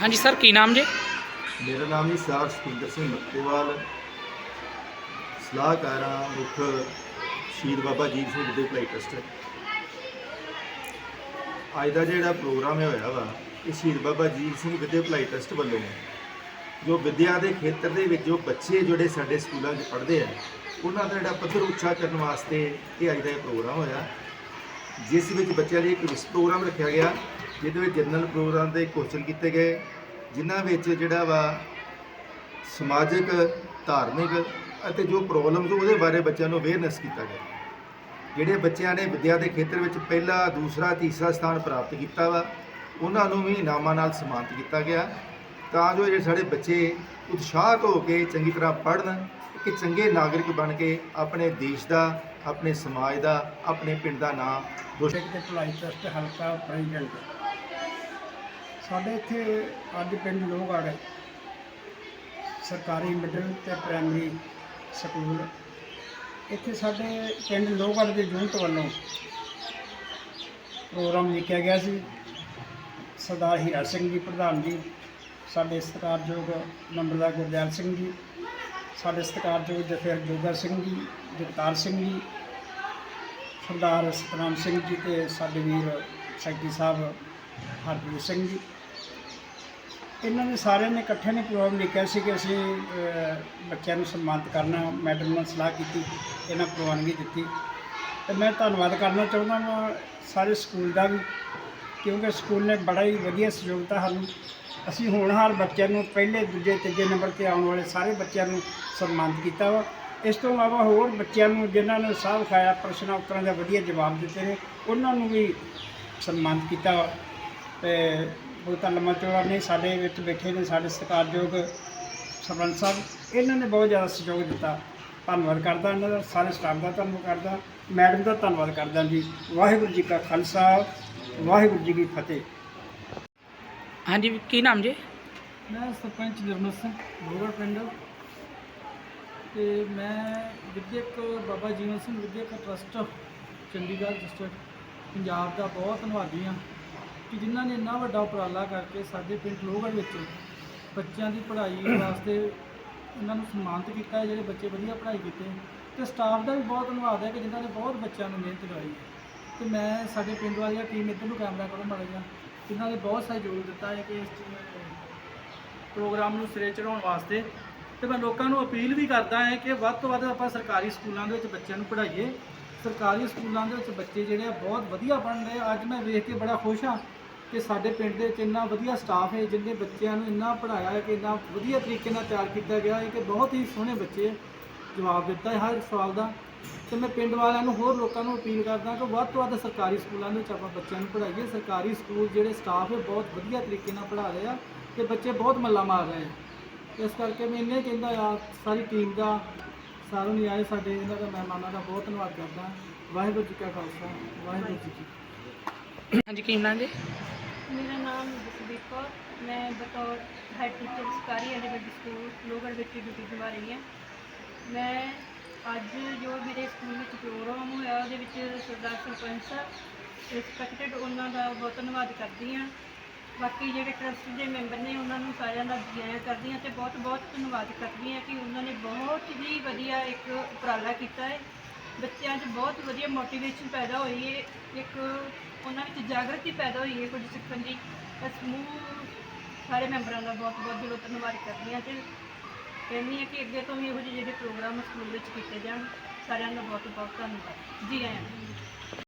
ਹਾਂਜੀ ਸਰ, ਕੀ ਨਾਮ ਜੀ? ਮੇਰਾ ਨਾਮ ਜੀ ਸਾਰ ਸੁਖਿੰਦਰ ਸਿੰਘ ਮੱਤੇਵਾਲ ਸਲਾਹਕਾਰਾਂ ਮੁੱਖ ਸ਼ਹੀਦ ਬਾਬਾ ਜੀਤ ਸਿੰਘ ਵਿਦਿਅਕ ਭਲਾਈ ਟਰਸਟ। ਅੱਜ ਦਾ ਜਿਹੜਾ ਪ੍ਰੋਗਰਾਮ ਹੋਇਆ ਵਾ, ਇਹ ਸ਼ਹੀਦ ਬਾਬਾ ਜੀਤ ਸਿੰਘ ਵਿਦਿਅਕ ਭਲਾਈ ਟਰਸਟ ਵੱਲੋਂ ਜੋ ਵਿਦਿਆ ਦੇ ਖੇਤਰ ਦੇ ਵਿੱਚ ਜੋ ਬੱਚੇ ਜਿਹੜੇ ਸਾਡੇ ਸਕੂਲਾਂ 'ਚ ਪੜ੍ਹਦੇ ਆ, ਉਹਨਾਂ ਦਾ ਜਿਹੜਾ ਪੱਧਰ ਉੱਚਾ ਕਰਨ ਵਾਸਤੇ ਇਹ ਅੱਜ ਦਾ ਇਹ ਪ੍ਰੋਗਰਾਮ ਹੋਇਆ। ਜਿਸ ਵਿੱਚ ਬੱਚਿਆਂ ਲਈ ਇੱਕ ਵਿਸ਼ੇਸ਼ ਪ੍ਰੋਗਰਾਮ ਰੱਖਿਆ ਗਿਆ, ਜਿਹਦੇ ਵਿੱਚ ਜਨਰਲ ਪ੍ਰੋਗਰਾਮ ਦੇ ਕੁਐਸਚਨ ਕੀਤੇ ਗਏ, ਜਿਨ੍ਹਾਂ ਵਿੱਚ ਜਿਹੜਾ ਵਾ ਸਮਾਜਿਕ, ਧਾਰਮਿਕ ਅਤੇ ਜੋ ਪ੍ਰੋਬਲਮਸ ਉਹਦੇ ਬਾਰੇ ਬੱਚਿਆਂ ਨੂੰ ਅਵੇਅਰਨੈਸ ਕੀਤਾ ਗਿਆ। ਜਿਹੜੇ ਬੱਚਿਆਂ ਨੇ ਵਿਦਿਆ ਦੇ ਖੇਤਰ ਵਿੱਚ ਪਹਿਲਾ, ਦੂਸਰਾ, ਤੀਸਰਾ ਸਥਾਨ ਪ੍ਰਾਪਤ ਕੀਤਾ ਵਾ, ਉਹਨਾਂ ਨੂੰ ਵੀ ਇਨਾਮਾਂ ਨਾਲ ਸਨਮਾਨਿਤ ਕੀਤਾ ਗਿਆ। ਤਾਂ ਜੋ ਜਿਹੜੇ ਸਾਡੇ ਬੱਚੇ ਉਤਸ਼ਾਹਤ ਹੋ ਕੇ ਚੰਗੀ ਤਰ੍ਹਾਂ ਪੜ੍ਹਨ ਕਿ ਚੰਗੇ ਨਾਗਰਿਕ ਬਣ ਕੇ ਆਪਣੇ ਦੇਸ਼ ਦਾ, ਆਪਣੇ ਸਮਾਜ ਦਾ, ਆਪਣੇ ਪਿੰਡ ਦਾ ਨਾਮ ਰੋਸ਼ਨ ਤੇ ਭਲਾਈ ਟਰਸਟ ਹਲਕਾ ਪ੍ਰੈਜ਼ੀਡੈਂਟ ਸਾਡੇ ਇੱਥੇ ਅੱਜ ਪਿੰਡ ਲੋਕ ਲੋਹਗੜ੍ਹ ਸਰਕਾਰੀ ਮਿਡਲ ਤੇ ਪ੍ਰਾਇਮਰੀ ਸਕੂਲ ਇੱਥੇ ਸਾਡੇ ਪਿੰਡ ਲੋਹਗੜ੍ਹ ਦੇ ਯੂਨਿਟ ਵੱਲੋਂ ਪ੍ਰੋਗਰਾਮ ਲਿਖਿਆ ਗਿਆ ਸੀ। ਸਰਦਾਰ ਹੀਰਾ ਸਿੰਘ ਜੀ, ਪ੍ਰਧਾਨ ਜੀ ਸਾਡੇ ਸਤਿਕਾਰਯੋਗ ਨੰਬਰਦਾਰ ਗੁਰਦਿਆਲ ਸਿੰਘ ਜੀ, ਸਾਡੇ ਸਤਿਕਾਰਯੋਗ ਜਥੇਦਾਰ ਜੋਗਾ ਸਿੰਘ ਜੀ, ਜਗਤਾਰ ਸਿੰਘ ਜੀ, ਸਰਦਾਰ ਸਤਨਾਮ ਸਿੰਘ ਜੀ ਤੇ ਸਾਡੇ ਵੀਰ ਸੈਕਟਰੀ ਸਾਹਿਬ ਹਰਪ੍ਰੀਤ ਸਿੰਘ ਜੀ। ਇਹਨਾਂ ਨੇ ਸਾਰਿਆਂ ਨੇ ਇਕੱਠੇ ਨੇ ਪ੍ਰੋਗਰਾਮ ਲਿਖਿਆ ਸੀ ਕਿ ਅਸੀਂ ਬੱਚਿਆਂ ਨੂੰ ਸਨਮਾਨਿਤ ਕਰਨਾ, ਮੈਡਮ ਨਾਲ ਸਲਾਹ ਕੀਤੀ, ਇਹਨਾਂ ਪ੍ਰਵਾਨਗੀ ਦਿੱਤੀ। ਤੇ ਮੈਂ ਧੰਨਵਾਦ ਕਰਨਾ ਚਾਹੁੰਦਾ ਹਾਂ ਸਾਰੇ ਸਕੂਲ ਦਾ ਵੀ, ਕਿਉਂਕਿ ਸਕੂਲ ਨੇ ਬੜਾ ਹੀ ਵਧੀਆ ਸਹਿਯੋਗ ਦਿੱਤਾ ਸਾਨੂੰ। ਅਸੀਂ ਹੋਣਹਾਰ ਬੱਚਿਆਂ ਨੂੰ ਪਹਿਲੇ, ਦੂਜੇ, ਤੀਜੇ ਨੰਬਰ ਤੇ ਆਉਣ ਵਾਲੇ ਸਾਰੇ ਬੱਚਿਆਂ ਨੂੰ ਸਨਮਾਨਿਤ ਕੀਤਾ ਵਾ। ਇਸ ਤੋਂ ਇਲਾਵਾ ਹੋਰ ਬੱਚਿਆਂ ਨੂੰ ਜਿਨ੍ਹਾਂ ਨੇ ਸਾਹ ਖਾਇਆ ਪ੍ਰਸ਼ਨਾਂ ਉੱਤਰਾਂ ਦੇ ਵਧੀਆ ਜਵਾਬ ਦਿੱਤੇ ਨੇ, ਉਹਨਾਂ ਨੂੰ ਵੀ ਸਨਮਾਨਿਤ ਕੀਤਾ ਵਾ। ਤੇ ਬਹੁਤ ਲੰਮਾ ਚੌੜਾ ਨੇ ਸਾਡੇ ਵਿੱਚ ਬੈਠੇ ਨੇ, ਸਾਡੇ ਸਤਿਕਾਰਯੋਗ ਸਰਪੰਚ ਸਾਹਿਬ, ਇਹਨਾਂ ਨੇ ਬਹੁਤ ਜ਼ਿਆਦਾ ਸਹਿਯੋਗ ਦਿੱਤਾ। ਧੰਨਵਾਦ ਕਰਦਾ ਇਹਨਾਂ ਦਾ, ਸਾਰੇ ਸਟਾਫ ਦਾ ਧੰਨਵਾਦ ਕਰਦਾ, ਮੈਡਮ ਦਾ ਧੰਨਵਾਦ ਕਰਦਾ ਜੀ। ਵਾਹਿਗੁਰੂ ਜੀ ਕਾ ਖਾਲਸਾ, ਵਾਹਿਗੁਰੂ ਜੀ ਕੀ ਫਤਿਹ। ਹਾਂਜੀ ਕੀ ਨਾਮ ਜੀ? ਮੈਂ ਸਰਪੰਚ ਨਿਰਮਲ ਸਿੰਘ ਭੋਗੜ ਪਿੰਡ। ਤੇ ਮੈਂ ਵਿਦਿਅਕ ਬਾਬਾ ਜੀਵਨ ਸਿੰਘ ਵਿਦਿਅਕ ਟਰਸਟ ਚੰਡੀਗੜ੍ਹ ਡਿਸਟ੍ਰਿਕਟ ਪੰਜਾਬ ਦਾ ਬਹੁਤ ਧੰਨਵਾਦੀ ਹਾਂ ਕਿ ਜਿਨ੍ਹਾਂ ਨੇ ਇੰਨਾ ਵੱਡਾ ਉਪਰਾਲਾ ਕਰਕੇ ਸਾਡੇ ਪਿੰਡ ਲੋਹਗੜ੍ਹ ਵਿੱਚ ਬੱਚਿਆਂ ਦੀ ਪੜ੍ਹਾਈ ਵਾਸਤੇ ਉਹਨਾਂ ਨੂੰ ਸਨਮਾਨਿਤ ਕੀਤਾ ਹੈ, ਜਿਹੜੇ ਬੱਚੇ ਵਧੀਆ ਪੜ੍ਹਾਈ ਕੀਤੇ ਤੇ ਸਟਾਫ ਦਾ ਵੀ ਬਹੁਤ ਧੰਨਵਾਦ ਹੈ ਕਿ ਜਿਨ੍ਹਾਂ ਨੇ ਬਹੁਤ ਬੱਚਿਆਂ ਨੂੰ ਮਿਹਨਤ ਕਰਾਈ ਹੈ। ਤੇ ਮੈਂ ਸਾਡੇ ਪਿੰਡ ਵਾਲੀਆਂ ਟੀਮ ਇੱਧਰ ਨੂੰ ਕੈਮਰਾ ਕਰੋ ਮਾੜਾ ਜਿਹਾ ਜਿਨ੍ਹਾਂ ਨੇ ਬਹੁਤ ਸਹਿਯੋਗ ਦਿੱਤਾ ਹੈ ਕਿ ਇਸ ਪ੍ਰੋਗਰਾਮ ਨੂੰ ਸਿਰੇ ਚੜਾਉਣ ਵਾਸਤੇ। ਤੇ ਮੈਂ ਲੋਕਾਂ ਨੂੰ ਅਪੀਲ ਵੀ ਕਰਦਾ ਹਾਂ ਕਿ ਵੱਧ ਤੋਂ ਵੱਧ ਆਪਾਂ ਸਰਕਾਰੀ ਸਕੂਲਾਂ ਦੇ ਵਿੱਚ ਬੱਚਿਆਂ ਨੂੰ ਪੜ੍ਹਾਈਏ। ਸਰਕਾਰੀ ਸਕੂਲਾਂ ਦੇ ਵਿੱਚ ਬੱਚੇ ਜਿਹੜੇ ਆ ਬਹੁਤ ਵਧੀਆ ਪੜ੍ਹਨ ਰਹੇ ਅੱਜ ਮੈਂ ਵੇਖ ਕੇ ਬੜਾ ਖੁਸ਼ ਹਾਂ ਕਿ ਸਾਡੇ ਪਿੰਡ ਦੇ ਵਿੱਚ ਇੰਨਾ ਵਧੀਆ ਸਟਾਫ ਹੈ ਜਿੰਨੇ ਬੱਚਿਆਂ ਨੂੰ ਇੰਨਾ ਪੜ੍ਹਾਇਆ ਹੈ ਕਿ ਇੰਨਾ ਵਧੀਆ ਤਰੀਕੇ ਨਾਲ ਤਿਆਰ ਕੀਤਾ ਗਿਆ ਹੈ ਕਿ ਬਹੁਤ ਹੀ ਸੋਹਣੇ ਬੱਚੇ ਜਵਾਬ ਦਿੱਤਾ ਹੈ ਹਰ ਇੱਕ ਸਵਾਲ ਦਾ। ਤੇ ਮੈਂ ਪਿੰਡ ਵਾਲਿਆਂ ਨੂੰ ਹੋਰ ਲੋਕਾਂ ਨੂੰ ਅਪੀਲ ਕਰਦਾ ਕਿ ਵੱਧ ਤੋਂ ਵੱਧ ਸਰਕਾਰੀ ਸਕੂਲਾਂ ਦੇ ਵਿੱਚ ਆਪਾਂ ਬੱਚਿਆਂ ਨੂੰ ਪੜ੍ਹਾਈਏ। ਸਰਕਾਰੀ ਸਕੂਲ ਜਿਹੜੇ ਸਟਾਫ ਹੈ ਬਹੁਤ ਵਧੀਆ ਤਰੀਕੇ ਨਾਲ ਪੜ੍ਹਾ ਰਹੇ ਆ ਤੇ ਬੱਚੇ ਬਹੁਤ ਮੱਲਾ ਮਾਰ ਰਹੇ ਆ। ਇਸ ਕਰਕੇ ਮੈਂ ਇੰਨੇ ਕਹਿੰਦਾ ਆ ਸਾਰੀ ਟੀਮ ਦਾ ਸਾਰਿਆਂ ਨੂੰ ਆਏ ਸਾਡੇ ਇਹਨਾਂ ਦਾ ਮਹਿਮਾਨਾਂ ਦਾ ਬਹੁਤ ਧੰਨਵਾਦ ਕਰਦਾ। ਵਾਹਿਗੁਰੂ ਜੀ ਕਾ ਖਾਲਸਾ ਵਾਹਿਗੁਰੂ ਜੀ ਕੀ ਫਤਿਹ। ਹਾਂਜੀ ਕੀ ਨਾਮ ਜੀ? ਮੇਰਾ ਨਾਮ ਜਸਦੀਪ ਕੌਰ ਮੈਂ ਬਤੌਰ ਹੈਡ ਟੀਚਰ ਸਰਕਾਰੀ ਐਲੀਮੈਂਟਰੀ ਸਕੂਲ ਲੋਗੜ ਵਿੱਚ ਡਿਊਟੀ ਨਿਭਾ ਰਹੀ ਹਾਂ। ਮੈਂ ਅੱਜ ਜੋ ਮੇਰੇ ਸਕੂਲ ਵਿੱਚ ਪ੍ਰੋਗਰਾਮ ਹੋਇਆ, ਉਹਦੇ ਵਿੱਚ ਸਰਦਾਰ ਸਰਪੰਚ ਸਾਹਿਬ ਰਿਸਪੈਕਟਡ ਉਹਨਾਂ ਦਾ ਬਹੁਤ ਧੰਨਵਾਦ ਕਰਦੀ ਹਾਂ। ਬਾਕੀ ਜਿਹੜੇ ਟਰਸਟ ਦੇ ਮੈਂਬਰ ਨੇ, ਉਹਨਾਂ ਨੂੰ ਸਾਰਿਆਂ ਦਾ ਜੀ ਕਰਦੀ ਹਾਂ ਤੇ ਬਹੁਤ ਬਹੁਤ ਧੰਨਵਾਦ ਕਰਦੀ ਹਾਂ ਕਿ ਉਹਨਾਂ ਨੇ ਬਹੁਤ ਹੀ ਵਧੀਆ ਇੱਕ ਉਪਰਾਲਾ ਕੀਤਾ ਹੈ। ਬੱਚਿਆਂ 'ਚ ਬਹੁਤ ਵਧੀਆ ਮੋਟੀਵੇਸ਼ਨ ਪੈਦਾ ਹੋਈ ਹੈ ਇੱਕ ਉਹਨਾਂ ਵਿੱਚ ਜਾਗਰਤੀ ਪੈਦਾ ਹੋਈ ਹੈ ਕੁਝ ਸਿੱਖਣ ਦੀ। ਇਸ ਸਮੂਹ ਸਾਰੇ ਮੈਂਬਰਾਂ ਦਾ ਬਹੁਤ ਬਹੁਤ ਦਿਲੋਂ ਧੰਨਵਾਦ ਕਰਦੀ ਹਾਂ ਤੇ ਕਹਿੰਦੀ ਹਾਂ ਕਿ ਅੱਗੇ ਤੋਂ ਵੀ ਇਹੋ ਜਿਹੇ ਜਿਹੜੇ ਪ੍ਰੋਗਰਾਮ ਸਕੂਲ ਵਿੱਚ ਕੀਤੇ ਜਾਣ, ਸਾਰਿਆਂ ਦਾ ਬਹੁਤ ਬਹੁਤ ਧੰਨਵਾਦ। ਜੀ ਆਇਆਂ ਨੂੰ।